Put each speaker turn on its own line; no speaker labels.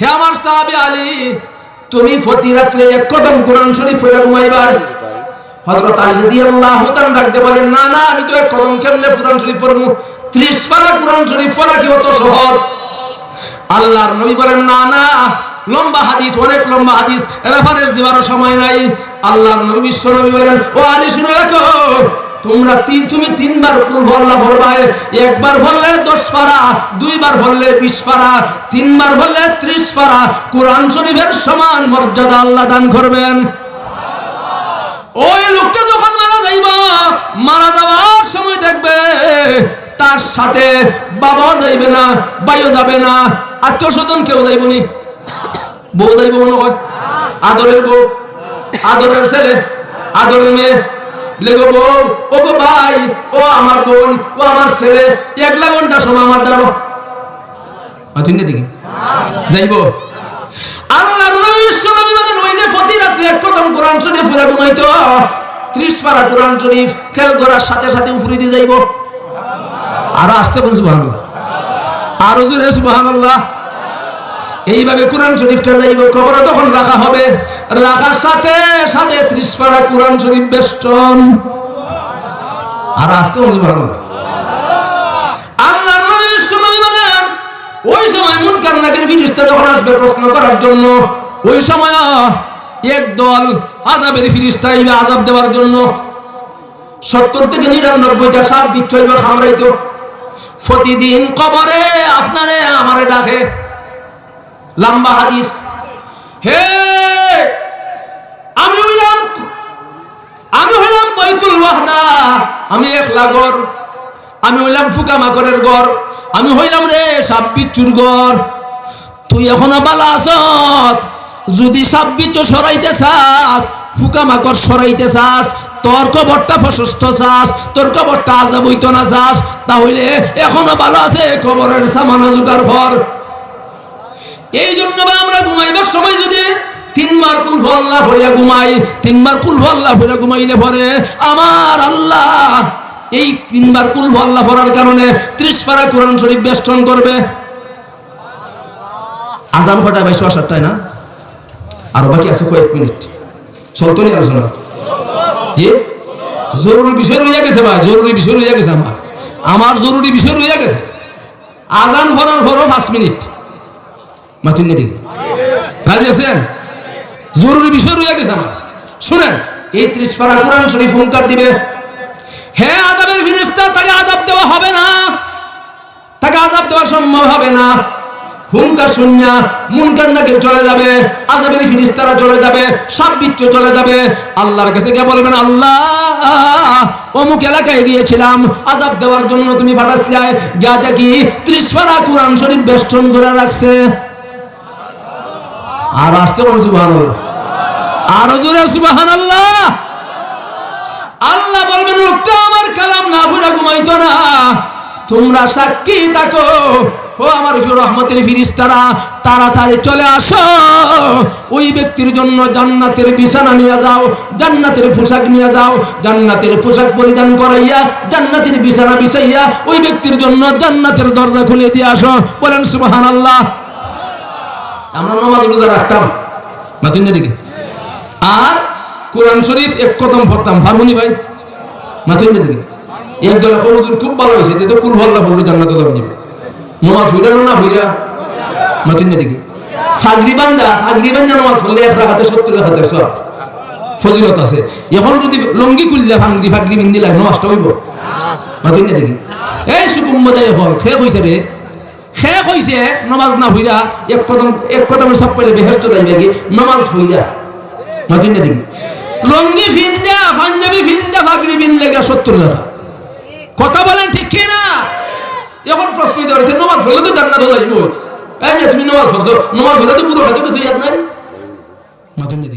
হে আমার সাহাবি আলী, তুমি প্রতি রাত্রে এক কদম কোরআন শরীফ পড়ে ঘুমাইবার হযরত আলী রাদিয়াল্লাহু তাআলা ডাকতে বলেন, না না, আমি তো এক কদম কেমনে কোরআন শরীফ পড়ব? 30 পারা কোরআন শরীফ পড়া কি অত সহজ? আল্লাহর নবী বলেন, না না, লম্বা হাদিস, অনেক লম্বা হাদিস রেফারেন্স দেওয়ারও সময় নাই। আল্লাহর নবী বিশ্ব নবী বলেন, ও আলী, শুনে রাখো তোমরা তিন তুমি তিনবার ভরলা ভরবাই একবার ভরলে দশ পারা, দুইবার ভরলে বিশ পারা, তিনবার ভরলে ত্রিশ পারা। কোরআন শরীফের সমান মর্যাদা আল্লাহ দান করবেন। ওই লোকটা যখন মারা যাইব, মারা যাওয়ার সময় দেখবে তার সাথে বাবাও যাইবে না, ভাইও যাবে না, আত্মীয় স্বজন কেউ যাইব নি। বউ যাইব মনে হয়? আদরের বউ, আদরের ছেলে, আদরের মেয়ে। লেগো বউ ও গো ভাই, ও আমার বোন, ও আমার ছেলে একলা ঘণ্টা সময় আমার দ্বারো। অথিন দিকে। যাইব। আল্লাহ নবী বিশ্ব নবী বলেন যে প্রতি রাতে এক প্রথম কোরআন শরীফ ফুরা ঘুমাইতো, ত্রিশ পারা কোরআন শরীফ খেল করার সাথে সাথে উফরি দিয়ে যাইব। আরও আসতে কোন সুবহানাল্লাহ। আরও জোরে, সুবহানাল্লাহ। এইভাবে কোরআন শরীফটা যাইব কবরে তখন রাখা হবে। রাখার সাথে সাথে ত্রিশ পারা কোরআন শরীফ বেষ্টন। আর আসতে নবী বলেন, ওই সময় যখন আসবে প্রশ্ন করার জন্য, ওই সময় এক দল আজাবের ফিরিস্তা দেওয়ার জন্য। সত্তর থেকে প্রতিদিন কবরে আপনারে আমারে ডাকে। লম্বা হাদিস। হে, আমি হইলাম আমি হইলাম বৈতুল ওয়াহদা। আমি একলা গর আমি হইলাম ফুকা মাকড়ের ঘর, আমি হইলাম রে সাপ বিচ্ছুর ঘর। তুই এখনও বালা আসত যদি সাপ সরাইতে চাস, ফুকা মাকড় সরাইতে চাস, তোর কবরটা প্রশস্ত চাস, তোর কবরটা আজাব হইতো না চাস, তাহলে এখনও ভালো আছে কবরের সামানা জোগাড় ঘর এই জন্য বা আমরা ঘুমাইবার সময় যদি তিনবার কুল ফল্লা ভরিয়া ঘুমাই তিনবার কুল ফল্লা ভরিয়া ঘুমাইলে পরে আমার আল্লাহ এই তিনবার কুল ফল্লা ভরার কারণে ত্রিশ পারা কোরআন শরীফ বেষ্টন করবে। আজান কটা বাইশ সাতটায় না? আরও বাকি আছে কয়েক মিনিট। চলতো নি আলোচনা? জি? জরুরি বিষয় রইয়া গেছে ভাই জরুরি বিষয় রইয়া গেছে আমার। আমার জরুরি বিষয় রইয়া গেছে। আজান ভরার পরও পাঁচ মিনিট। মাতুন দিকে রাজি আছেন? জরুরি বিষয় রয়ে গেছে আমার। শুনেন, এই ত্রিশ পারা কোরআন শরীফ হুঙ্কার দিবে। হে আদাবের ফিরিস্তা তাকে আদাব দেওয়া হবে না। তাকে আজাব দেওয়া সম্ভব হবে না। হুঙ্কার শুনিয়া, মুনকার নাকে চলে যাবে। আজাবের ফিরিস্তারা চলে যাবে, সব বিচ্ছ চলে যাবে। আল্লাহর কাছে গিয়ে বলবেন, আল্লাহ, অমুক এলাকায় গিয়েছিলাম। আজাব দেওয়ার জন্য তুমি পাঠাচ্ছিলে গিয়া দেখি ত্রিশ পারা কোরআন শরীফ বেষ্টন করে রাখছে। আর আসতে বল সুবাহান আরও জোরে সুবাহান আল্লাহ আল্লাহ বলবেন লোকটা আমার কালাম না ভুলে ঘুমাইতো না। তোমরা সাক্ষী থাকো। ও আমার রহমতের ফিরিস্তারা, তাড়াতাড়ি চলে আসো। ওই ব্যক্তির জন্য জান্নাতের বিছানা নিয়ে যাও, জান্নাতের পোশাক নিয়ে যাও, জান্নাতের পোশাক পরিধান করাইয়া, জান্নাতের বিছানা বিছাইয়া, ওই ব্যক্তির জন্য জান্নাতের দরজা খুলে দিয়ে আসো। বলেন সুবাহান আল্লাহ আমরা নামাজ রোজা রাখতাম না তিন দিকে? আর কোরআন শরীফ এক কদম পড়তাম ফার্মনি ভাই? না তিন দিকে? এক দলে খুব ভালো হয়েছে যে কুল ভল্লা পড়ল জান্নাত দম দিবে নামাজ না ভুইরা না তিন দিকে? ফাগরি বান্দা ফাগরি বান্দা এক রাখাতে, সত্তর রাখাতে সব। ফজিলত আছে। এখন যদি লঙ্গি খুললে ফাগরি ফাগরি বিন্দিলা নামাজটা হইব? না তিন দিকে? এই সুকুম মজাই হল সে কইছে রে। শেষ হইছে নমাজ না হইরা, এক কদম এক কদম সব পেলে বেহেস্ত যাইবে কি নমাজ হইরা। মাতুন না দেখি। লঙ্গি ফিন্দা, পাঞ্জাবি ফিন্দা ফাগরি বিন লেগা সত্তর টাকা। কথা বলেন ঠিক কি না? এখন প্রশ্ন দেওয়া হচ্ছে নমাজ হইলে তো জান্নাত যাইব এই তুমি নমাজ পড়ছো। নমাজ হইলে তো পুরো হাতে কিছু ইয়াদ নাই? মাতুন না